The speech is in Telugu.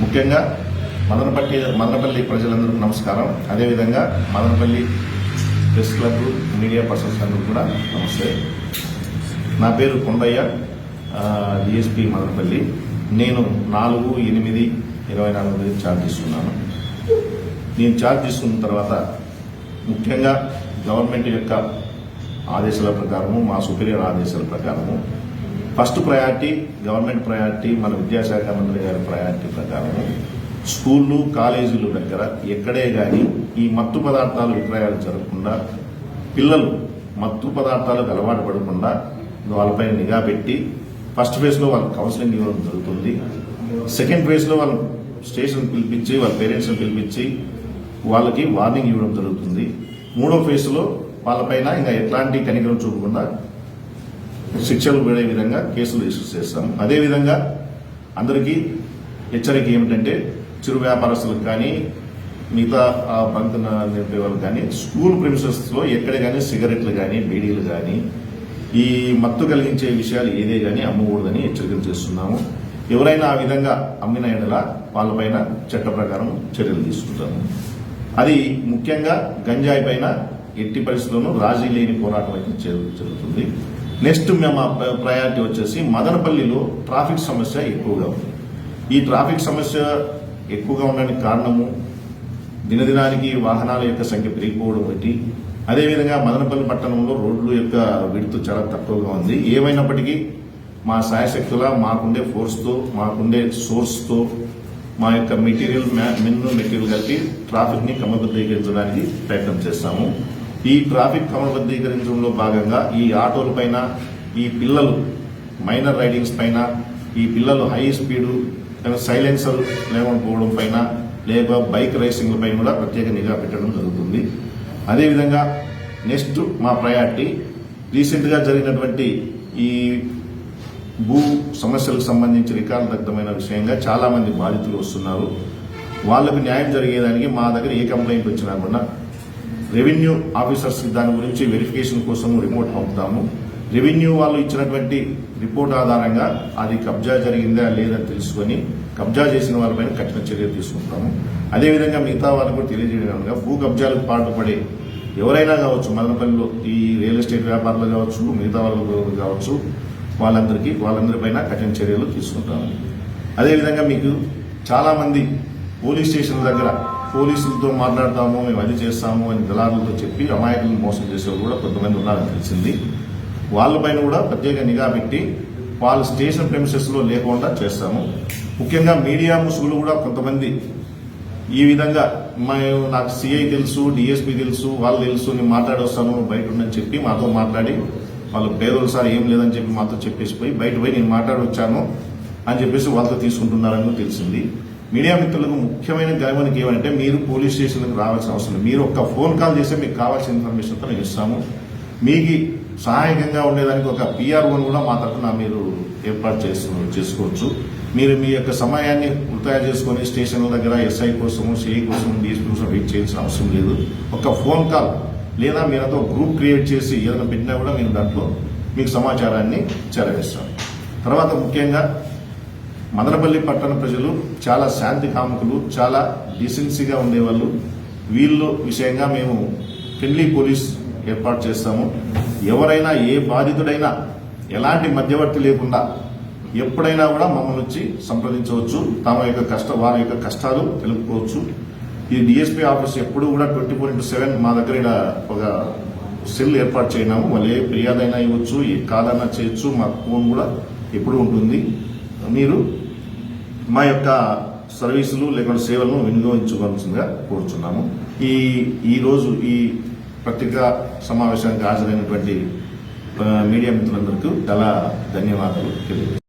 ముఖ్యంగా మదనపల్లి మదనపల్లి ప్రజలందరికీ నమస్కారం. అదేవిధంగా Madanapalle press club media persons అందరూ కూడా నమస్తే. నా పేరు కొండయ్య డిఎస్పి మదనపల్లి. నేను నాలుగు ఎనిమిది ఇరవై నాలుగు తేదీ ఛార్జ్ చేస్తున్నాను. నేను ఛార్జ్ తీసుకున్న తర్వాత ముఖ్యంగా గవర్నమెంట్ యొక్క ఆదేశాల ప్రకారము మా సుపీరియర్ ఆదేశాల ప్రకారము ఫస్ట్ ప్రయారిటీ గవర్నమెంట్ ప్రయారిటీ మన విద్యాశాఖ మంత్రి గారి ప్రయారిటీ ప్రకారం స్కూళ్ళు కాలేజీలు దగ్గర ఎక్కడే కానీ ఈ మత్తు పదార్థాలు విక్రయాలు జరగకుండా పిల్లలు మత్తు పదార్థాలకు అలవాటు పడకుండా వాళ్ళపై నిఘా పెట్టి ఫస్ట్ ఫేజ్లో వాళ్ళకి కౌన్సిలింగ్ ఇవ్వడం జరుగుతుంది. సెకండ్ ఫేజ్లో వాళ్ళు స్టేషన్ పిలిపించి వాళ్ళ పేరెంట్స్ని పిలిపించి వాళ్ళకి వార్నింగ్ ఇవ్వడం జరుగుతుంది. మూడో ఫేజ్లో వాళ్ళపైన ఇంకా ఎట్లాంటి కనికరం చూపకుండా శిక్షలు పడే విధంగా కేసులు ఇష్యూ చేస్తాం. అదేవిధంగా అందరికీ హెచ్చరిక ఏమిటంటే చిరు వ్యాపారస్తులకు కానీ మిగతా ఆ నింపే వాళ్ళకి కానీ స్కూల్ ప్రిన్సెస్లో ఎక్కడ కానీ సిగరెట్లు కానీ బీడీలు కానీ ఈ మత్తు కలిగించే విషయాలు ఏదే కానీ అమ్మకూడదని హెచ్చరికలు చేస్తున్నాము. ఎవరైనా ఆ విధంగా అమ్మిన ఎడల వాళ్ళపైన చట్ట ప్రకారం చర్యలు తీసుకుంటాము. అది ముఖ్యంగా గంజాయి పైన ఎట్టి పరిస్థితుల్లోనూ రాజీ లేని పోరాటం అయితే జరుగుతుంది. నెక్స్ట్ మేము ప్రయారిటీ వచ్చేసి మదనపల్లిలో ట్రాఫిక్ సమస్య ఎక్కువగా ఉంది. ఈ ట్రాఫిక్ సమస్య ఎక్కువగా ఉండడానికి కారణము దినదినానికి వాహనాల యొక్క సంఖ్య పెరిగిపోవడం ఒకటి. అదేవిధంగా మదనపల్లి పట్టణంలో రోడ్లు యొక్క విడుతు చాలా తక్కువగా ఉంది. ఏమైనప్పటికీ మా సాయశక్తుల మాకుండే ఫోర్స్తో మాకుండే సోర్స్తో మా యొక్క మెటీరియల్ మిన్ను మెటీరియల్ కలిపి ట్రాఫిక్ని క్రమబద్ధీకరించడానికి ప్రయత్నం చేస్తాము. ఈ ట్రాఫిక్ క్రమబద్ధీకరించడంలో భాగంగా ఈ ఆటోల పైన ఈ పిల్లలు మైనర్ రైడింగ్స్ పైన ఈ పిల్లలు హై స్పీడు సైలెన్సర్ లేకపోవడం పైన లేక బైక్ రేసింగ్ల పైన కూడా ప్రత్యేక నిఘా పెట్టడం జరుగుతుంది. అదేవిధంగా నెక్స్ట్ మా ప్రయారిటీ రీసెంట్గా జరిగినటువంటి ఈ భూ సమస్యలకు సంబంధించి రికార్డుదగ్ధమైన విషయంగా చాలామంది బాధితులు వస్తున్నారు. వాళ్ళకు న్యాయం జరిగేదానికి మా దగ్గర ఏ కంప్లైంట్ వచ్చినా కూడా రెవెన్యూ ఆఫీసర్స్ దాని గురించి వెరిఫికేషన్ కోసం రిపోర్ట్ పంపుతాము. రెవెన్యూ వాళ్ళు ఇచ్చినటువంటి రిపోర్ట్ ఆధారంగా అది కబ్జా జరిగిందా లేదని తెలుసుకొని కబ్జా చేసిన వారిపైన కఠిన చర్యలు తీసుకుంటాము. అదేవిధంగా మిగతా వాళ్ళకు కూడా తెలియజేయడంగా భూ కబ్జాలకు పాటుపడే ఎవరైనా కావచ్చు మదనపల్లిలో ఈ రియల్ ఎస్టేట్ వ్యాపారులు కావచ్చు మిగతా వాళ్ళు కావచ్చు వాళ్ళందరికీ వాళ్ళందరిపైన కఠిన చర్యలు తీసుకుంటాము. అదేవిధంగా మీకు చాలామంది పోలీస్ స్టేషన్ దగ్గర పోలీసులతో మాట్లాడతాము మేము అది చేస్తాము అని దళారులతో చెప్పి అమాయకులను మోసం చేసేవారు కూడా కొంతమంది ఉన్నారని తెలిసింది. వాళ్ళపైన కూడా ప్రత్యేక నిఘా పెట్టి వాళ్ళ స్టేషన్ ప్రెమిసెస్లో లేకుండా చేస్తాము. ముఖ్యంగా మీడియా ముసుగులు కూడా కొంతమంది ఈ విధంగా మేము నాకు సిఐ తెలుసు డిఎస్పీ తెలుసు వాళ్ళు తెలుసు నేను మాట్లాడొస్తాను బయట ఉండని చెప్పి మాతో మాట్లాడి వాళ్ళు పేదలు సార్ ఏం లేదని చెప్పి మాతో చెప్పేసి పోయి బయట పోయి నేను మాట్లాడొచ్చాను అని చెప్పేసి వాళ్ళతో తీసుకుంటున్నారని తెలిసింది. మీడియా మిత్రులకు ముఖ్యమైన గమనికి ఏమంటే మీరు పోలీస్ స్టేషన్లకు రావాల్సిన అవసరం లేదు. మీరు ఒక్క ఫోన్ కాల్ చేస్తే మీకు కావాల్సిన ఇన్ఫర్మేషన్ నేను ఇస్తాము. మీకు సహాయకంగా ఉండేదానికి ఒక పిఆర్ఓని కూడా మా తరఫున మీరు ఏర్పాటు చేసు చేసుకోవచ్చు. మీరు మీ యొక్క సమయాన్ని వృధా చేసుకొని స్టేషన్ల దగ్గర ఎస్ఐ కోసం సిఐ కోసం డిఎస్పీ కోసం వెయిట్ చేయాల్సిన అవసరం లేదు. ఒక ఫోన్ కాల్ లేదా మీరంతా గ్రూప్ క్రియేట్ చేసి ఏదైనా పెట్టినా కూడా మేము దాంట్లో మీకు సమాచారాన్ని చేరవేస్తాం. తర్వాత ముఖ్యంగా మదనపల్లి పట్టణ ప్రజలు చాలా శాంతి కాముకులు చాలా డీసెన్సీగా ఉండేవాళ్ళు. వీళ్ళు విషయంగా మేము ఫ్రెండ్లీ పోలీస్ ఏర్పాటు చేస్తాము. ఎవరైనా ఏ బాధితుడైనా ఎలాంటి మధ్యవర్తి లేకుండా ఎప్పుడైనా కూడా మమ్మల్ని వచ్చి సంప్రదించవచ్చు. తమ యొక్క కష్ట వారి యొక్క కష్టాలు తెలుపుకోవచ్చు. ఈ డిఎస్పీ ఆఫీస్ ఎప్పుడు కూడా ట్వంటీ ఫోర్ ఇంటూ సెవెన్ మా దగ్గర ఈడ ఒక సెల్ ఏర్పాటు చేయనాము మళ్ళీ ఏ ఫిర్యాదైనా ఇవ్వచ్చు ఏ కాలైనా చేయొచ్చు మా ఫోన్ కూడా ఎప్పుడు ఉంటుంది. మీరు మా యొక్క సర్వీసులు లేకుండా సేవలను వినియోగించుకోవాల్సిందిగా కోరుచున్నాము. ఈ ఈరోజు ఈ పత్రికా సమావేశానికి హాజరైనటువంటి మీడియా మిత్రులందరికీ చాలా ధన్యవాదాలు తెలియదు